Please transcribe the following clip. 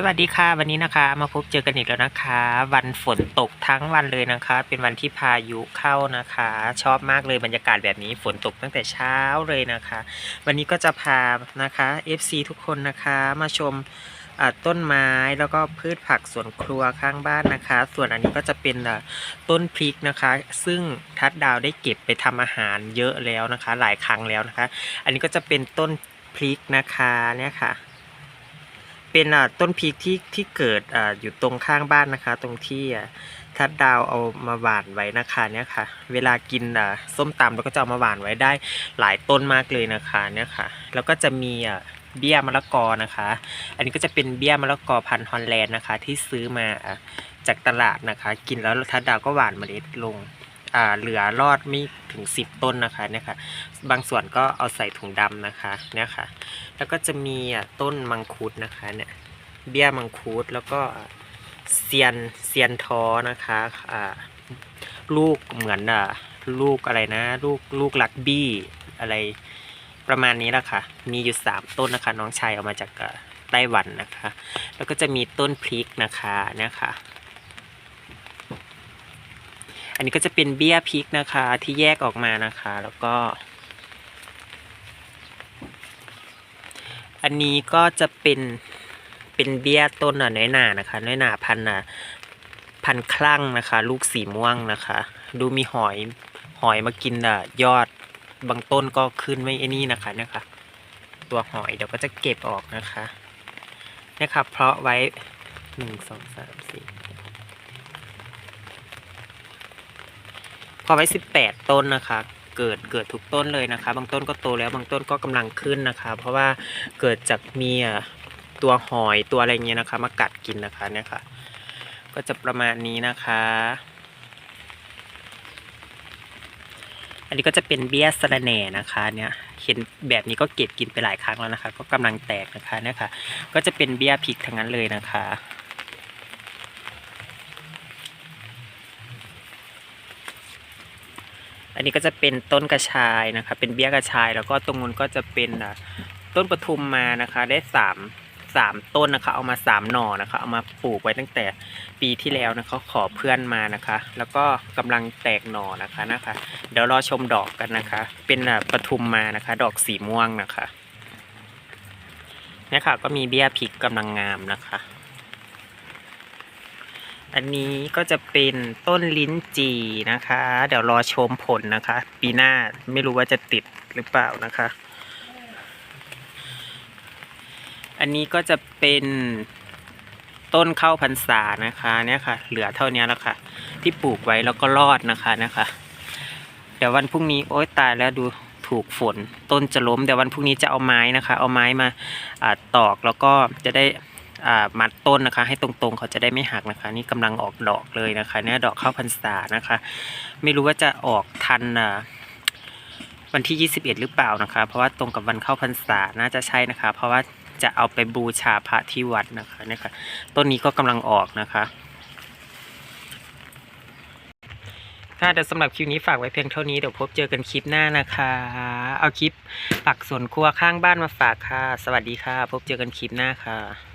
สวัสดีค่ะวันนี้นะคะ มาพบเจอกันอีกแล้วนะคะ วันฝนตกทั้งวันเลยนะคะ เป็นวันที่พายุเข้านะคะ ชอบมากเลยบรรยากาศแบบนี้ฝนตกตั้งแต่เช้าเลยนะคะ วันนี้ก็จะพานะคะ FC ทุกคนนะคะมาชมต้นไม้แล้วก็พืชผักสวนครัวข้างบ้านนะคะ ส่วนอันนี้ก็จะเป็นต้นพริกนะคะ ซึ่งทัดดาวได้เก็บไปทำอาหารเยอะแล้วนะคะ หลายครั้งแล้วนะคะ อันนี้ก็จะเป็นต้นพริกนะคะเนี่ยค่ะ เป็นต้นพริกที่ที่เกิดออยู่ตรงข้างบ้านนะคะ ตรงที่ทัดดาวเอามาหว่านไว้นะคะเนี่ยค่ะ เวลากินส้มตำเราก็จะเอามาหว่านไว้ได้หลายต้นมากเลยนะคะเนี่ยค่ะ แล้วก็จะมีเบี้ยมะละกอนะคะ อันนี้ก็จะเป็นเบี้ยมะละกอพันธุ์ฮอลแลนด์นะคะ ที่ซื้อมาจากตลาดนะคะ กินแล้วทัดดาวก็หว่านเมล็ดลง เหลือรอดไม่ถึง 10 ต้นนะคะเนี่ยค่ะบางส่วนก็เอาใส่ถุงดำนะคะเนี่ยค่ะ แล้วก็จะมีต้นมังคุดนะคะเนี่ยเบี้ยมังคุดแล้วก็เซียนเซียนท้อนะคะอ่าลูกเหมือนอะลูกอะไรนะ ลูกลูกลักบี้อะไรประมาณนี้แหละค่ะ มีอยู่ 3 ต้นนะคะ น้องชายเอามาจากไต้หวันนะคะ แล้วก็จะมีต้นพริกนะคะเนี่ยค่ะ อันนี้ก็จะเป็นเบี้ยพริกนะคะที่แยกออกมานะคะ แล้วก็ อันนี้ก็จะเป็นเป็นเบี้ยต้นอะน้อยหนานะคะน้อยหนาพันธุ์อะพันคลั่งนะคะ ลูกสีม่วงนะคะ ดูมีหอยหอยมากินอะยอดบางต้นก็ขึ้นไม่ไอ้นี่นะคะเนี่ยค่ะตัวหอยเดี๋ยวก็จะเก็บออกนะคะเนี่ยค่ะเพราะไว้หนึ่งสองสามสี่ พอไว้สิบแปดต้นนะคะ เกิดเกิดทุกต้นเลยนะคะ บางต้นก็โตแล้วบางต้นก็กำลังขึ้นนะคะ เพราะว่าเกิดจากมีอะตัวหอยตัวอะไรเงี้ยนะคะ มากัดกินนะคะเนี่ยค่ะ ก็จะประมาณนี้นะคะ อันนี้ก็จะเป็นเบี้ยสะระแหน่นะคะเนี่ยเห็นแบบนี้ก็เก็บกินไปหลายครั้งแล้วนะคะ ก็กำลังแตกนะคะเนี่ยค่ะ ก็จะเป็นเบี้ยพริกทั้งนั้นเลยนะคะ อันนี้ก็จะเป็นต้นกระชายนะคะเป็นเบี้ยกระชาย แล้วก็ตรงนู้นก็จะเป็นต้นปทุมมานะคะได้สามสามต้นนะคะเอามาสามหน่อนะคะเอามาปลูกไว้ตั้งแต่ปีที่แล้วนะคะขอเพื่อนมานะคะ แล้วก็กำลังแตกหน่อนะคะนะคะ เดี๋ยวรอชมดอกกันนะคะ เป็นปทุมมานะคะ ดอกสีม่วงนะคะนี่ค่ะก็มีเบี้ยพริกกำลังงามนะคะ อันนี้ก็จะเป็นต้นลิ้นจี่นะคะ เดี๋ยวรอชมผลนะคะ ปีหน้าไม่รู้ว่าจะติดหรือเปล่านะคะ อันนี้ก็จะเป็นต้นข้าวพรรษานะคะเนี่ยค่ะ เหลือเท่านี้แล้วค่ะ ที่ปลูกไว้แล้วก็รอดนะคะนะคะ เดี๋ยววันพรุ่งนี้โอ๊ยตายแล้วดูถูกฝน ต้นจะล้มเดี๋ยววันพรุ่งนี้จะเอาไม้นะคะ เอาไม้มาตอกแล้วก็จะได้ มัดต้นนะคะ ให้ตรงๆ เขาจะได้ไม่หักนะคะ นี่กำลังออกดอกเลยนะคะ เนี่ยดอกข้าวพรรษานะคะ ไม่รู้ว่าจะออกทันวันที่ 21 หรือเปล่านะคะ เพราะว่าตรงกับวันเข้าพรรษาน่าจะใช่นะคะ เพราะว่าจะเอาไปบูชาพระที่วัดนะคะเนี่ยค่ะต้นนี้ก็กำลังออกนะคะค่ะเดี๋ยวสำหรับคลิปนี้ฝากไว้เพียงเท่านี้ เดี๋ยวพบเจอกันคลิปหน้านะคะ เอาคลิปปักสวนครัวข้างบ้านมาฝากค่ะ สวัสดีค่ะ พบเจอกันคลิปหน้าค่ะ